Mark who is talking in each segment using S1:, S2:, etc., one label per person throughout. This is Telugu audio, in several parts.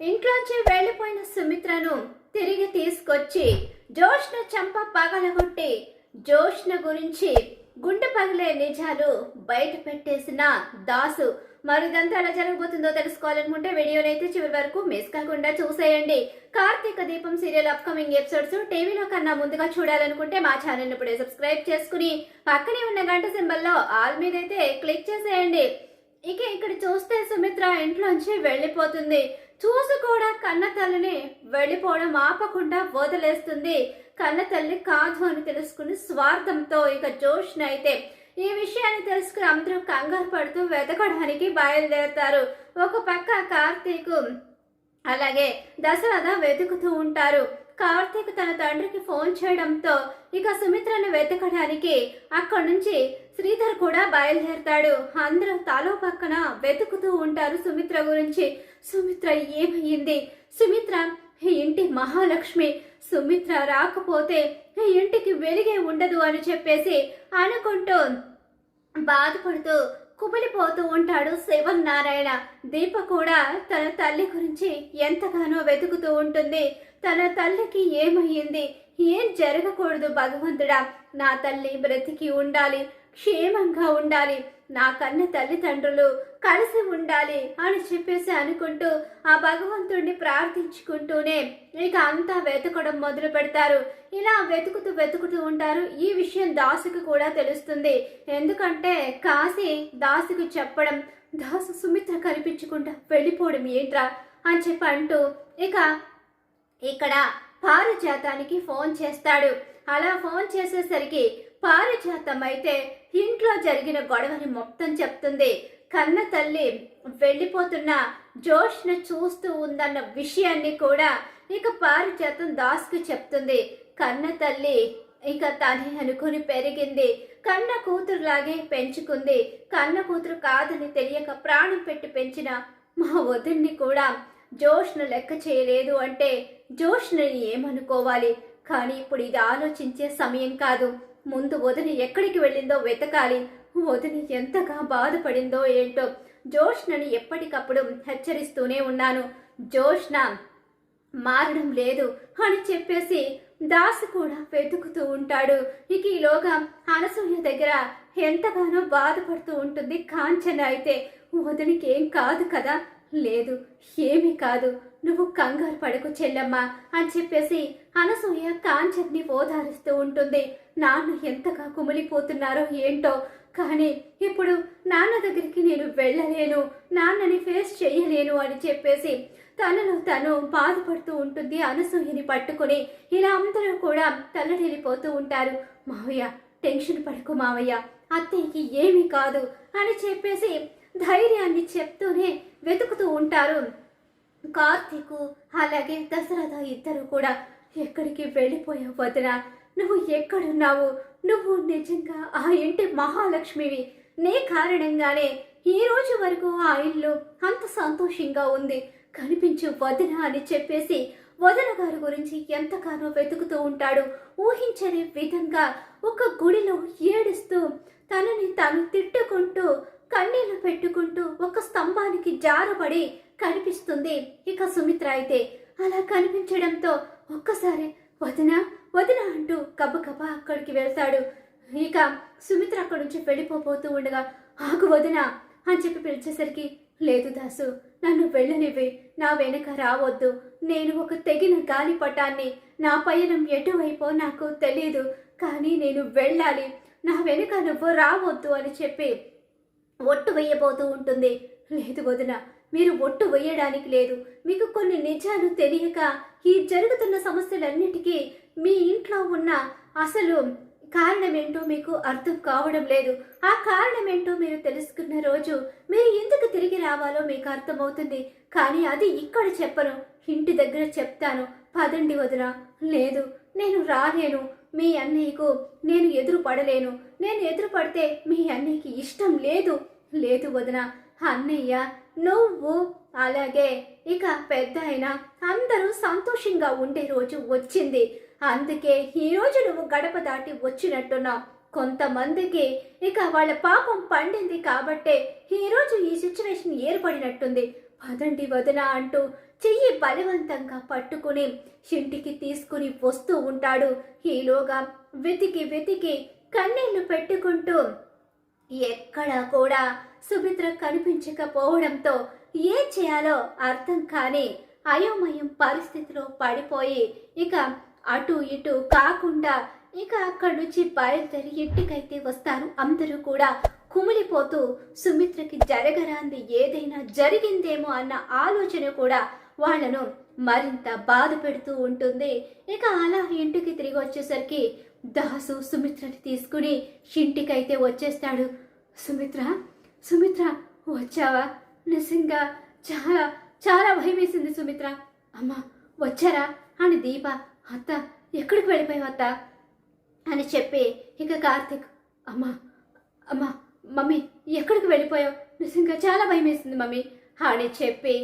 S1: ఇంట్లోంచి వెళ్ళిపోయిన సుమిత్రను తిరిగి తీసుకొచ్చి జోష్న చంప పగలగొట్టి జోష్న గురించి గుండె పగిలే నిజాలు బయట పెట్టేసిన దాసు మరిదంతా ఎలా జరగబోతుందో తెలుసుకోవాలనుకుంటే వీడియోని అయితే చివరి వరకు మిస్ కాకుండా చూసేయండి. కార్తీక దీపం సీరియల్ అప్కమింగ్ ఎపిసోడ్స్ టీవీలో కన్నా ముందుగా చూడాలనుకుంటే మా ఛానల్ ఇప్పుడే సబ్స్క్రైబ్ చేసుకుని పక్కనే ఉన్న గంట సింబల్లో ఆల్ మీద అయితే క్లిక్ చేసేయండి. ఇక ఇక్కడ చూస్తే సుమిత్ర ఇంట్లోంచి వెళ్ళిపోతుంది. చూసి కూడా కన్న తల్లిని వెళ్ళిపోవడం ఆపకుండా వదిలేస్తుంది. కన్న తల్లి కాదు అని తెలుసుకుని స్వార్థంతో ఇక జోష్ని అయితే ఈ విషయాన్ని తెలుసుకుని అందరూ కంగారు పడుతూ వెతకడానికి బయలుదేరుతారు. ఒక పక్క కార్తీక్ అలాగే దశరథ వెతుకుతూ ఉంటారు. కార్తీక్ తన తండ్రికి ఫోన్ చేయడంతో ఇక సుమిత్రను వెతకడానికి అక్కడి నుంచి శ్రీధర్ కూడా బయలుదేరతాడు. అందరూ తలో పక్కన వెతుకుతూ ఉంటారు సుమిత్ర గురించి. సుమిత్ర ఏమయ్యింది సుమిత్ర ఇంటి మహాలక్ష్మి. సుమిత్ర రాకపోతే ఇంటికి వెలిగే ఉండదు అని చెప్పేసి అనుకుంటూ బాధపడుతూ కుమిలిపోతూ ఉంటాడు శివనారాయణ. దీప కూడా తన తల్లి గురించి ఎంతగానో వెతుకుతూ ఉంటుంది. తన తల్లికి ఏమయ్యింది? ఏం జరగకూడదు భగవంతుడా? నా తల్లి బ్రతికి ఉండాలి. క్షేమంగా ఉండాలి. నా కన్న తల్లిదండ్రులు కలిసి ఉండాలి అని చెప్పేసి అనుకుంటూ ఆ భగవంతుడిని ప్రార్థించుకుంటూనే ఇక అంతా వెతకడం మొదలు పెడతారు. ఇలా వెతుకుతూ వెతుకుతూ ఉంటారు. ఈ విషయం దాసుకు కూడా తెలుస్తుంది. ఎందుకంటే కాశీ దాసుకు చెప్పడం దాసు సుమిత్ర కనిపించకుండా వెళ్ళిపోవడం ఏంట్రా అని చెప్పి అంటూ ఇక ఇక్కడ పారిజాతానికి ఫోన్ చేస్తాడు. అలా ఫోన్ చేసేసరికి పారిజాతం అయితే ఇంట్లో జరిగిన గొడవని మొత్తం చెప్తుంది. కన్న తల్లి వెళ్ళిపోతున్న జోష్ను చూస్తూ ఉందన్న విషయాన్ని కూడా ఇక పారిజాతం దాస్కి చెప్తుంది. కన్న తల్లి ఇక తనే అనుకుని పెరిగింది. కన్న కూతురులాగే పెంచుకుంది. కన్న కూతురు కాదని తెలియక ప్రాణం పెట్టి పెంచిన మా వదిన్ని కూడా జోష్ను లెక్క చేయలేదు అంటే జోష్ని ఏమనుకోవాలి? కానీ ఇప్పుడు ఇది ఆలోచించే సమయం కాదు. ముందు వదిని ఎక్కడికి వెళ్ళిందో వెతకాలి. వదిని ఎంతగా బాధపడిందో ఏంటో. జోష్నని ఎప్పటికప్పుడు హెచ్చరిస్తూనే ఉన్నాను. జోష్న మారడం లేదు అని చెప్పేసి దాసు కూడా వెతుకుతూ ఉంటాడు. ఇక ఈలోగా అనసూయ దగ్గర ఎంతగానో బాధపడుతూ ఉంటుంది కాంచన అయితే. వదినికి ఏం కాదు కదా. లేదు ఏమీ కాదు. నువ్వు కంగారు పడకు చెల్లమ్మా అని చెప్పేసి అనసూయ కాంచన్ని ఓదారిస్తూ ఉంటుంది. నాన్న ఎంతగా కుమిలిపోతున్నారో ఏంటో. కానీ ఇప్పుడు నాన్న దగ్గరికి నేను వెళ్ళలేను నాన్నని ఫేస్ చేయలేను అని చెప్పేసి తనలో తను బాధపడుతూ ఉంటుంది అనసూయని పట్టుకొని. ఇలా అందరూ కూడా తల్లడిల్లిపోతూ ఉంటారు. మావయ్య టెన్షన్ పడకు మావయ్య అత్తయ్యకి ఏమీ కాదు అని చెప్పేసి ధైర్యాన్ని చెప్తూనే వెతుకుతూ ఉంటారు. కార్తీకు అలాగే దశరథ ఇద్దరు కూడా ఎక్కడికి వెళ్ళిపోయావు వదిన? నువ్వు ఎక్కడున్నావు? నువ్వు నిజంగా ఆ ఇంటి మహాలక్ష్మివి. నీ కారణంగానే ఈ రోజు వరకు ఆ ఇల్లు అంత సంతోషంగా ఉంది. కనిపించు వదిన అని చెప్పేసి వదన గారి గురించి ఎంతగానో వెతుకుతూ ఉంటాడు. ఊహించని విధంగా ఒక గుడిలో ఏడుస్తూ తనని తను తిట్టుకుంటూ కన్నీళ్ళు పెట్టుకుంటూ ఒక స్తంభానికి జారబడి కనిపిస్తుంది. ఇక సుమిత్ర అయితే అలా కనిపించడంతో ఒక్కసారి వదిన వదిన అంటూ కబకబ అక్కడికి వెళ్తాడు. ఇక సుమిత్ర అక్కడి నుంచి వెళ్ళిపోబోతూ ఉండగా ఆగు వదిన అని చెప్పి పిలిచేసరికి లేదు దాసు నన్ను వెళ్ళనివ్వి. నా వెనుక రావద్దు. నేను ఒక తెగిన గాలిపటాన్ని నా పయనం ఎటువైపో నాకు తెలియదు కానీ నేను వెళ్ళాలి. నా వెనుక నువ్వు రావద్దు అని చెప్పి ఒట్టు వేయబోతూ ఉంటుంది. లేదు వదిన మీరు ఒట్టు వేయడానికి లేదు. మీకు కొన్ని నిజాలు తెలియక ఈ జరుగుతున్న సమస్యలన్నిటికీ మీ ఇంట్లో ఉన్న అసలు కారణమేంటో మీకు అర్థం కావడం లేదు. ఆ కారణమేంటో మీరు తెలుసుకున్న రోజు మీరు ఎందుకు తిరిగి రావాలో మీకు అర్థమవుతుంది. కానీ అది ఇక్కడ చెప్పను. ఇంటి దగ్గర చెప్తాను. పదండి వదిన. లేదు నేను రాలేను. మీ అన్నయ్యకు నేను ఎదురు పడలేను నేను ఎదురు పడితే మీ అన్నయ్యకి ఇష్టం లేదు. లేదు వదిన అన్నయ్య నువ్వు అలాగే. ఇక పెద్ద అయినా అందరూ సంతోషంగా ఉండే రోజు వచ్చింది. అందుకే ఈ రోజు నువ్వు గడప దాటి వచ్చినట్టున్నావు. కొంతమందికి ఇక వాళ్ళ పాపం పండింది కాబట్టే ఈ రోజు ఈ సిచ్యువేషన్ ఏర్పడినట్టుంది. పదండి వదిన అంటూ చెయ్యి బలవంతంగా పట్టుకుని ఇంటికి తీసుకుని వస్తూ ఉంటాడు. ఈలోగా వెతికి వెతికి కన్నీళ్ళు పెట్టుకుంటూ ఎక్కడా కూడా సుమిత్ర కనిపించకపోవడంతో ఏం చేయాలో అర్థం కాని అయోమయం పరిస్థితిలో పడిపోయి ఇక అటు ఇటు కాకుండా ఇక అక్కడి నుంచి బయలుదేరి ఇంటికైతే వస్తారు. అందరూ కూడా కుమిలిపోతూ సుమిత్రకి జరగరాంది ఏదైనా జరిగిందేమో అన్న ఆలోచన కూడా వాళ్ళను మరింత బాధ పెడుతూ ఉంటుంది. ఇక అలా ఇంటికి తిరిగి వచ్చేసరికి దాసు సుమిత్రని తీసుకుని ఇంటికైతే వచ్చేస్తాడు. సుమిత్ర సుమిత్ర వచ్చావా? నిజంగా చాలా చాలా భయం వేసింది సుమిత్ర. అమ్మా వచ్చారా? అని దీప అత్త ఎక్కడికి వెళ్ళిపోయావు అత్త? అని చెప్పి ఇక కార్తిక్ అమ్మా అమ్మా మమ్మీ ఎక్కడికి వెళ్ళిపోయావు? నిజంగా చాలా భయం వేసింది మమ్మీ అని చెప్పి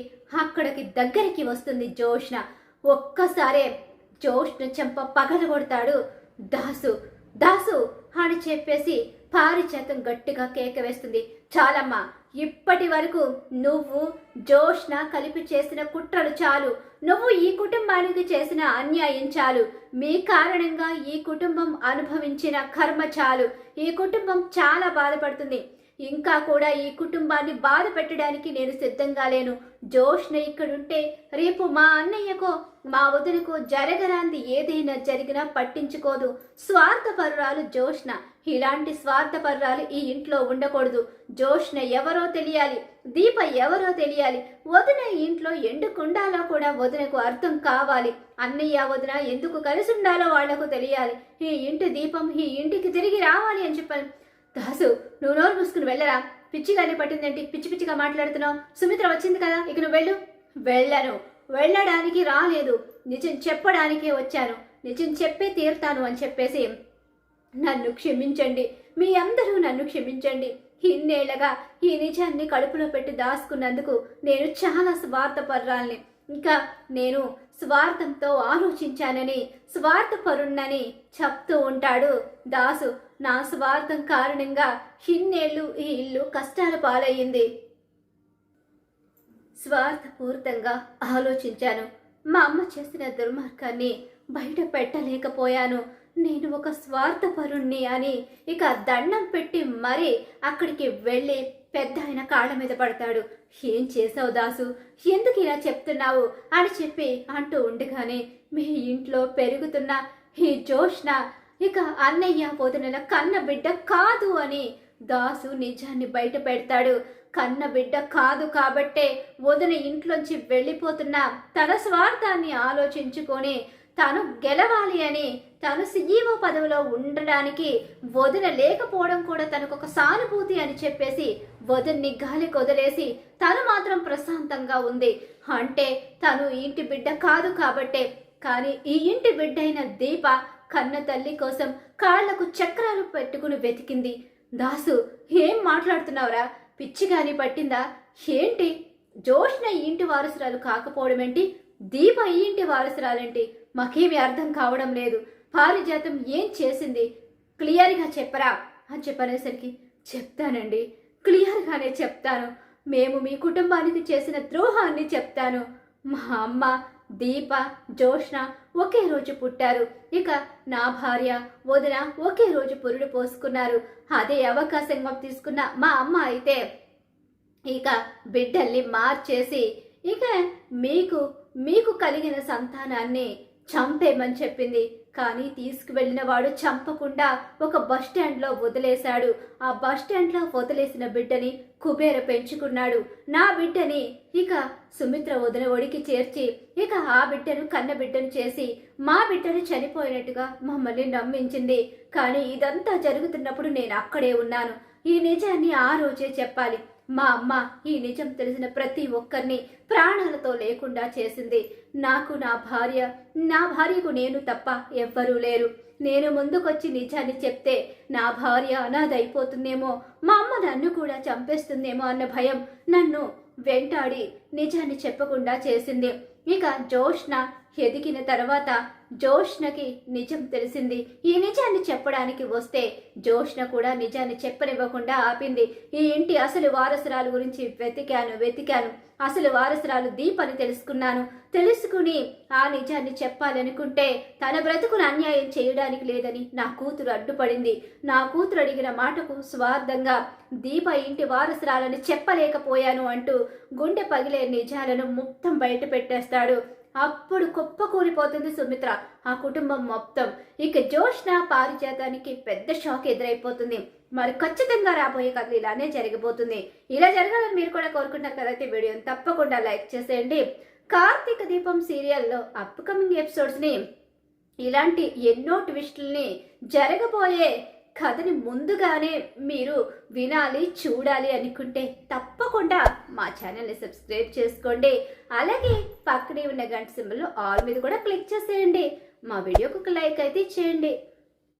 S1: అక్కడికి దగ్గరికి వస్తుంది జోష్న ఒక్కసారే జోష్న చెంప పగల కొడతాడు. దాసు దాసు అని చెప్పేసి పారిచేతం గట్టిగా కేక వేస్తుంది. చాలమ్మా ఇప్పటి వరకు నువ్వు జోష్న కలిపి చేసిన కుట్రలు చాలు. నువ్వు ఈ కుటుంబానికి చేసిన అన్యాయం చాలు. మీ కారణంగా ఈ కుటుంబం అనుభవించిన కర్మ చాలు. ఈ కుటుంబం చాలా బాధపడుతుంది. ఇంకా కూడా ఈ కుటుంబాన్ని బాధ పెట్టడానికి నేను సిద్ధంగా లేను. జోష్న ఇక్కడుంటే రేపు మా అన్నయ్యకో మా వదినకో జరగరాంది ఏదైనా జరిగినా పట్టించుకోదు. స్వార్థపరురాలు జోష్న. ఇలాంటి స్వార్థపరురాలు ఈ ఇంట్లో ఉండకూడదు. జోష్న ఎవరో తెలియాలి దీప ఎవరో తెలియాలి. వదిన ఇంట్లో ఎండుకుండాలో కూడా వదినకు అర్థం కావాలి. అన్నయ్య వదిన ఎందుకు కలిసి ఉండాలో వాళ్ళకు తెలియాలి. ఈ ఇంటి దీపం ఈ ఇంటికి తిరిగి రావాలి అని చెప్పాను. దాసు నువ్వు నోరు మూసుకుని వెళ్ళరా? పిచ్చిగానే పట్టిందేంటి? పిచ్చి పిచ్చిగా మాట్లాడుతున్నావు. సుమిత్ర వచ్చింది కదా ఇక నువ్వు వెళ్ళు. వెళ్ళను. వెళ్ళడానికి రాలేదు. నిజం చెప్పడానికే వచ్చాను. నిజం చెప్పే తీరుతాను అని చెప్పేసి నన్ను క్షమించండి. మీ అందరూ నన్ను క్షమించండి. ఇన్నేళ్ళగా ఈ నిజాన్ని కడుపులో పెట్టి దాచుకున్నందుకు నేను చాలా స్వార్థపర్రాల్ని. ఇంకా నేను స్వార్థంతో ఆలోచించానని స్వార్థపరుణ్ణని చెప్తూ ఉంటాడు. దాసు నా స్వార్థం కారణంగా ఇన్నేళ్ళు ఈ ఇల్లు కష్టాల పాలయ్యింది. స్వార్థపూరితంగా ఆలోచించాను. మా అమ్మ చేసిన దుర్మార్గాన్ని బయట పెట్టలేకపోయాను. నేను ఒక స్వార్థపరుణ్ణి అని ఇక దండం పెట్టి మరీ అక్కడికి వెళ్ళి పెద్ద ఆయన కాళ్ళ మీద పడతాడు. ఏం చేసావు దాసు? ఎందుకు ఇలా చెప్తున్నావు? అని చెప్పి అంటూ ఉండగానే మీ ఇంట్లో పెరుగుతున్న ఈ జోష్న ఇక అన్నయ్య పోతున్న కన్న బిడ్డ కాదు అని దాసు నిజాన్ని బయట పెడతాడు. కన్న బిడ్డ కాదు కాబట్టే వదిన ఇంట్లోంచి వెళ్ళిపోతున్న తన స్వార్థాన్ని ఆలోచించుకొని తను గెలవాలి అని తను సీఈఓ పదవిలో ఉండడానికి వదిన లేకపోవడం కూడా తనకు ఒక సానుభూతి అని చెప్పేసి వదిన్ని గాలి కొదిలేసి తను మాత్రం ప్రశాంతంగా ఉంది. అంటే తను ఇంటి బిడ్డ కాదు కాబట్టే కానీ ఈ ఇంటి బిడ్డైన దీప కన్న తల్లి కోసం కాళ్ళకు చక్రాలు పెట్టుకుని వెతికింది. దాసు ఏం మాట్లాడుతున్నావురా? పిచ్చిగాని పట్టిందా? ఏంటి? జోష్న ఈ ఇంటి వారసురాలు కాకపోవడమేంటి? దీప ఈ ఇంటి వారసురాలేంటి? మాకేమీ అర్థం కావడం లేదు. పారిజాతం ఏం చేసింది? క్లియర్గా చెప్పరా? అని చెప్పనేసరికి చెప్తానండి. క్లియర్గానే చెప్తాను. మేము మీ కుటుంబానికి చేసిన ద్రోహాన్ని చెప్తాను. మా అమ్మ దీప జోష్ణ ఒకే రోజు పుట్టారు. ఇక నా భార్య వదిన ఒకే రోజు పురుడు పోసుకున్నారు. అదే అవకాశంగా తీసుకున్న మా అమ్మ అయితే ఇక బిడ్డల్ని మార్చేసి ఇక మీకు మీకు కలిగిన సంతానాన్ని చంపేమని చెప్పింది. కానీ తీసుకువెళ్ళిన వాడు చంపకుండా ఒక బస్ స్టాండ్లో వదిలేశాడు. ఆ బస్ స్టాండ్లో వదిలేసిన బిడ్డని కుబేర పెంచుకున్నాడు. నా బిడ్డని ఇక సుమిత్ర వదిన ఒడికి చేర్చి ఇక ఆ బిడ్డను కన్న బిడ్డను చేసి మా బిడ్డను చనిపోయినట్టుగా మమ్మల్ని నమ్మించింది. కానీ ఇదంతా జరుగుతున్నప్పుడు నేను అక్కడే ఉన్నాను. ఈ నిజాన్ని ఆ రోజే చెప్పాలి. మా అమ్మ ఈ నిజం తెలిసిన ప్రతి ఒక్కరిని ప్రాణాలతో లేకుండా చేసింది. నాకు నా భార్య నా భార్యకు నేను తప్ప ఎవ్వరూ లేరు. నేను ముందుకొచ్చి నిజాన్ని చెప్తే నా భార్య అనాథైపోతుందేమో మా అమ్మ నన్ను కూడా చంపేస్తుందేమో అన్న భయం నన్ను వెంటాడి నిజాన్ని చెప్పకుండా చేసింది. ఇక జోష్న ఎదిగిన తర్వాత జోష్నకి నిజం తెలిసింది. ఈ నిజాన్ని చెప్పడానికి వస్తే జోష్న కూడా నిజాన్ని చెప్పనివ్వకుండా ఆపింది. ఈ ఇంటి అసలు వారసురాలు గురించి వెతికాను వెతికాను. అసలు వారసురాలు దీపని తెలుసుకున్నాను. తెలుసుకుని ఆ నిజాన్ని చెప్పాలనుకుంటే తన బ్రతుకును అన్యాయం చేయడానికి లేదని నా కూతురు అడ్డుపడింది. నా కూతురు అడిగిన మాటకు స్వార్థంగా దీప ఇంటి వారసురాలని చెప్పలేకపోయాను అంటూ గుండె పగిలే నిజాలను మొత్తం బయట పెట్టేస్తాడు అప్పుడు కుప్పకూలిపోతుంది సుమిత్ర. ఆ కుటుంబం మొత్తం. ఇక జోష్న పారిజాతానికి పెద్ద షాక్ ఎదురైపోతుంది. మరి ఖచ్చితంగా రాబోయే కథలు ఇలానే జరిగిపోతుంది. ఇలా జరగాలని మీరు కూడా కోరుకుంటున్నారు కదైతే వీడియోని తప్పకుండా లైక్ చేసేయండి. కార్తీక దీపం సీరియల్లో అప్కమింగ్ ఎపిసోడ్స్ని ఇలాంటి ఎన్నో ట్విస్టుల్ని జరగబోయే కథని ముందుగానే మీరు వినాలి చూడాలి అనుకుంటే తప్పకుండా మా ఛానల్ని సబ్స్క్రైబ్ చేసుకోండి. అలాగే పక్కనే ఉన్న గంట సింబల్ ఆల్ మీద కూడా క్లిక్ చేసేయండి. మా వీడియోకి ఒక లైక్ అయితే చేయండి